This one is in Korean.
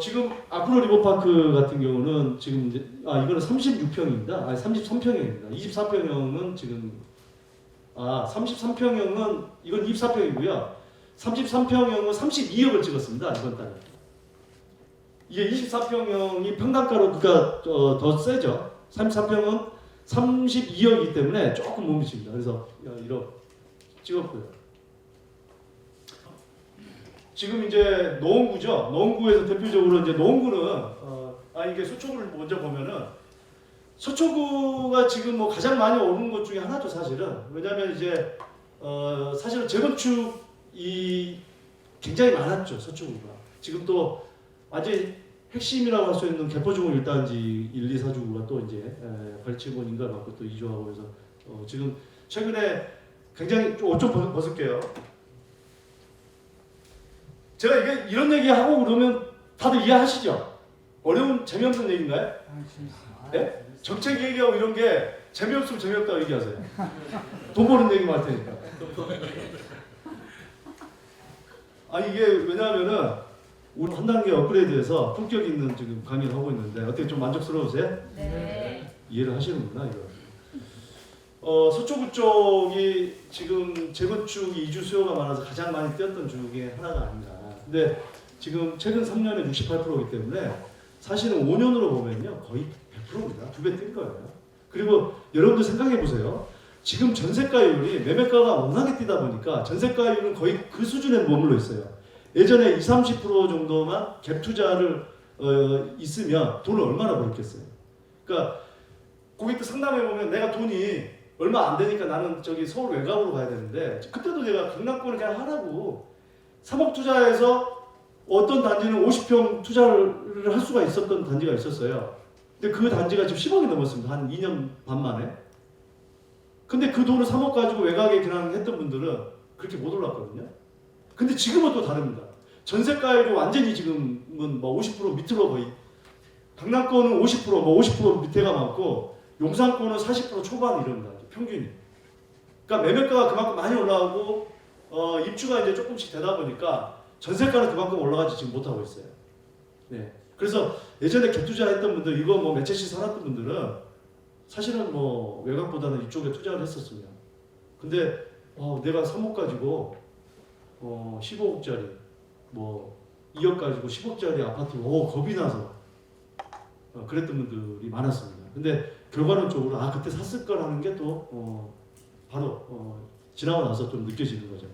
지금 아크로 리버파크 같은 경우는 지금 이제 아 이거는 36평입니다. 아 33평형입니다. 24평형은 지금 아 33평형은 이건 24평이고요. 33평형은 32억을 찍었습니다 이번 달에. 이게 24평형이 평당가로 그러니까 어, 더 세죠. 33평은 32억이기 때문에 조금 못 미칩니다. 그래서 1억 찍었고요. 지금 이제 노원구죠. 노원구에서 대표적으로 이제 노원구는 어, 아 이게 서초구를 먼저 보면은 서초구가 지금 뭐 가장 많이 오르는 것 중에 하나죠 사실은. 왜냐하면 이제 어 사실은 재건축이 굉장히 많았죠 서초구가. 지금 또 완전 핵심이라고 할 수 있는 개포중을 일단지 1, 2, 4주구가 또 이제 에, 벌치고 인가 받고 또 이주하고 해서 어, 지금 최근에 굉장히 옷좀 벗- 벗을게요. 제가 이게 이런 얘기 하고 그러면 다들 이해하시죠? 어려운 재미없는 얘기인가요? 네? 정책 얘기하고 이런 게 재미없으면 재미없다고 얘기하세요. 돈 버는 얘기만 할 테니까. 아 이게 왜냐하면은 우리 한 단계 업그레이드해서 품격 있는 지금 강의를 하고 있는데 어떻게 좀 만족스러우세요? 네. 이해를 하시는구나 이거. 어 서초구 쪽이 지금 재건축 이주 수요가 많아서 가장 많이 뛰었던 주 중에 하나가 아닌가. 근데 지금 최근 3년에 68%이기 때문에 사실은 5년으로 보면요 거의 100%입니다. 두 배 뛴 거예요. 그리고 여러분들 생각해 보세요. 지금 전세가율이 매매가가 워낙에 뛰다 보니까 전세가율은 거의 그 수준에 머물러 있어요. 예전에 20, 30% 정도만 갭 투자를 어, 있으면 돈을 얼마나 벌었겠어요. 그러니까 고객들 상담해 보면 내가 돈이 얼마 안 되니까 나는 저기 서울 외곽으로 가야 되는데 그때도 내가 강남권을 그냥 하라고 3억 투자해서 어떤 단지는 50평 투자를 할 수가 있었던 단지가 있었어요. 근데 그 단지가 지금 10억이 넘었습니다. 한 2년 반 만에. 근데 그 돈을 3억 가지고 외곽에 그냥 했던 분들은 그렇게 못 올랐거든요. 근데 지금은 또 다릅니다. 전세가율이 완전히 지금은 뭐 50% 밑으로 거의 강남권은 50%뭐 50% 밑에가 많고 용산권은 40% 초반 이럽니다. 평균이. 그러니까 매매가가 그만큼 많이 올라가고 어, 입주가 이제 조금씩 되다 보니까 전세가는 그만큼 올라가지 지금 못하고 있어요. 네. 그래서 예전에 갭투자 했던 분들 이거 뭐 몇 채씩 살았던 분들은 사실은 뭐 외곽보다는 이쪽에 투자를 했었으면 근데 어, 내가 3억 가지고 어, 15억짜리 뭐 2억 가지고 10억짜리 아파트를 오 겁이 나서 어, 그랬던 분들이 많았습니다. 근데 결과론적으로 아 그때 샀을 거라는 게 또 어, 바로 어, 지나고 나서 좀 느껴지는 거죠.